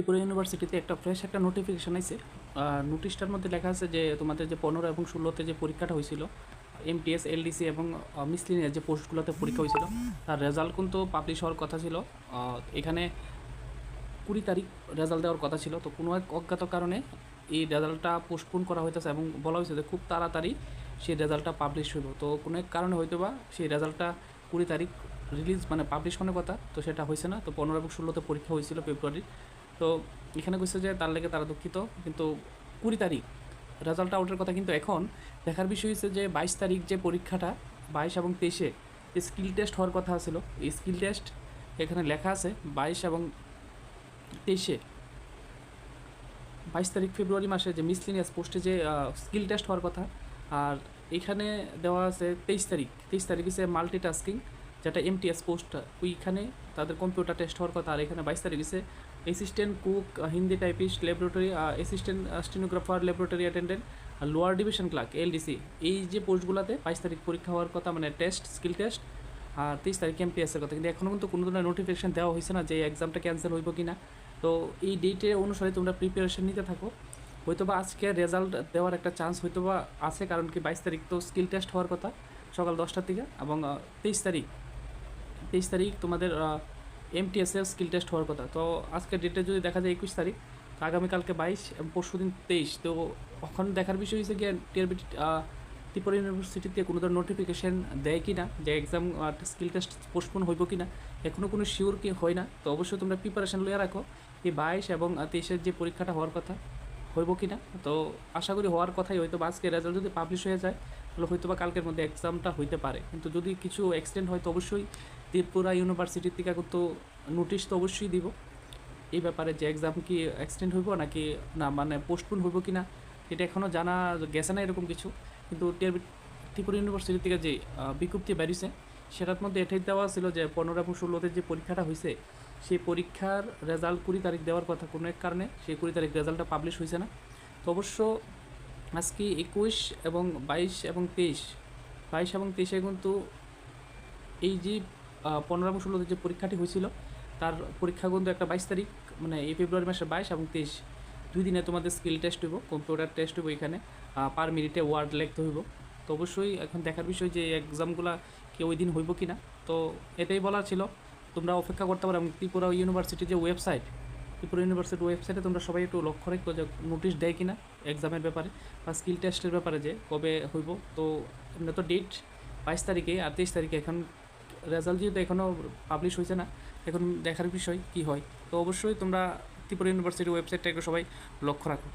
ত্রিপুরা ইউনিভার্সিটিতে একটা ফ্রেশ একটা নোটিফিকেশান আছে নোটিশটার মধ্যে লেখা আছে যে তোমাদের যে পনেরো এবং ষোলোতে যে পরীক্ষাটা হয়েছিল এমটিএস এলডিসি এবং মিসলিনিয়ার যে পোস্টগুলোতে পরীক্ষা হয়েছিল তার রেজাল্ট কিন্তু পাবলিশ হওয়ার কথা ছিল। এখানে কুড়ি তারিখ রেজাল্ট দেওয়ার কথা ছিল। তো কোনো এক অজ্ঞাত কারণে এই রেজাল্টটা পোস্টপোন করা হইতেছে এবং বলা হয়েছে যে খুব তাড়াতাড়ি সেই রেজাল্টটা পাবলিশ হইব। তো কোনো এক কারণে হয়তো বা সেই রেজাল্টটা কুড়ি তারিখ রিলিজ মানে পাবলিশ হওয়ার কথা, তো সেটা হয়েছে না। তো পনেরো এবং ষোলোতে পরীক্ষা হয়েছিল ফেব্রুয়ারির তো এখানে কইছে যে তার লেগে তারা দুঃখিত, কিন্তু কুড়ি তারিখ রেজাল্ট আউটের কথা কিন্তু এখন। দেখার বিষয় হচ্ছে যে বাইশ তারিখ যে পরীক্ষাটা, বাইশ এবং তেইশে স্কিল টেস্ট হওয়ার কথা ছিল এই স্কিল টেস্ট এখানে লেখা আছে বাইশ এবং তেইশে। বাইশ তারিখ ফেব্রুয়ারি মাসে যে মিসলিনিয়াস পোস্টে যে স্কিল টেস্ট হওয়ার কথা, আর এখানে দেওয়া আছে তেইশ তারিখ। তেইশ তারিখ হচ্ছে মাল্টিটাস্কিং। যেটা এমটিএস পোস্ট ওইখানে তাদের কম্পিউটার টেস্ট হওয়ার কথা, আর এখানে বাইশ তারিখ হচ্ছে assistant cook Hindi typist laboratory assistant stenographer laboratory attendant আর লোয়ার ডিভিশন ক্লার্ক এলডিসি এই যে পোস্টগুলোতে বাইশ তারিখ পরীক্ষা হওয়ার কথা মানে টেস্ট স্কিল টেস্ট আর তেইশ তারিখ এমটিএসের কথা। কিন্তু এখনও কিন্তু কোনো ধরনের নোটিফিকেশান দেওয়া হয়েছে না যে এক্সামটা ক্যান্সেল হইব কি না তো এই ডেটের অনুসারে তোমরা প্রিপারেশন নিতে থাকো। হয়তো বা আজকে রেজাল্ট দেওয়ার একটা চান্স হয়তো বা আছে, কারণ কি বাইশ তারিখ তো স্কিল টেস্ট হওয়ার কথা, সকাল দশটার দিকে, এবং তেইশ তারিখ তেইশ তারিখ তোমাদের এমটিএসের স্কিল টেস্ট হওয়ার কথা। তো আজকের ডেটে যদি দেখা যায় একুশ তারিখ, তো আগামীকালকে বাইশ এবং পরশু দিন তেইশ। তো এখন দেখার বিষয় হচ্ছে গিয়ে টিআরবি ত্রিপুরা ইউনিভার্সিটিতে কোনো ধরনের নোটিফিকেশন দেয় কি না যে এক্সাম স্কিল টেস্ট পোস্টপোন হইব কি না এখনও কোনো শিওর কি হয় না। তো অবশ্যই তোমরা প্রিপারেশন লইয়া রাখো এই বাইশ এবং তেইশের যে পরীক্ষাটা হওয়ার কথা, হইব কি না তো আশা করি হওয়ার কথাই, হয়তো বা আজকে রেজাল্ট যদি পাবলিশ হয়ে যায়, তাহলে হয়তো বা কালকের মধ্যে এক্সামটা হইতে পারে। কিন্তু যদি কিছু এক্সটেন্ড হয়, তো অবশ্যই ত্রিপুরা ইউনিভার্সিটির থেকে তো নোটিশ তো অবশ্যই দিব। এই ব্যাপারে যে এক্সাম কি এক্সটেন্ড হইব নাকি না মানে পোস্টপোন হইব কি না এটা এখনও জানা গেছে না এরকম কিছু। কিন্তু ত্রিপুরা ইউনিভার্সিটি থেকে যে বিজ্ঞপ্তি বেরিয়েছে, সেটার মধ্যে এটাই দেওয়া ছিল যে পনেরো এবং ষোলোতে যে পরীক্ষাটা হয়েছে সেই পরীক্ষার রেজাল্ট কুড়ি তারিখ দেওয়ার কথা কোনো এক কারণে, সেই কুড়ি তারিখ রেজাল্টটা পাবলিশ হয়েছে না। তো অবশ্য আজকে একুশ এবং বাইশ এবং তেইশ, বাইশ এবং তেইশে কিন্তু এই যে পনেরো এবং ষোলোতে যে পরীক্ষাটি হয়েছিল, তার পরীক্ষা কিন্তু একটা বাইশ তারিখ মানে এই ফেব্রুয়ারি মাসের বাইশ এবং তেইশ। দুই দিনে তোমাদের স্কিল টেস্ট হইব কম্পিউটার টেস্ট হইব এখানে পার মিনিটে ওয়ার্ড লিখতে হইব। তো অবশ্যই এখন দেখার বিষয় যে এক্সামগুলো কি ওই দিন হইব কি না তো এটাই বলার ছিল। তোমরা অপেক্ষা করতে পারো এবং ত্রিপুরা ইউনিভার্সিটির যে ওয়েবসাইট ত্রিপুরা ইউনিভার্সিটির ওয়েবসাইটে তোমরা সবাই একটু লক্ষ্য রাখো যে নোটিশ দেয় কি না এক্সামের ব্যাপারে বা স্কিল টেস্টের ব্যাপারে যে কবে হইব। তো এমনি তো ডেট বাইশ তারিখে আর তেইশ তারিখে এখন রেজাল্ট যেহেতু এখনও পাবলিশ হয়েছে না, এখন দেখার বিষয় কি হয়? তো অবশ্যই তোমরা ত্রিপুরা ইউনিভার্সিটির ওয়েবসাইটটা একটু সবাই লক্ষ্য রাখো।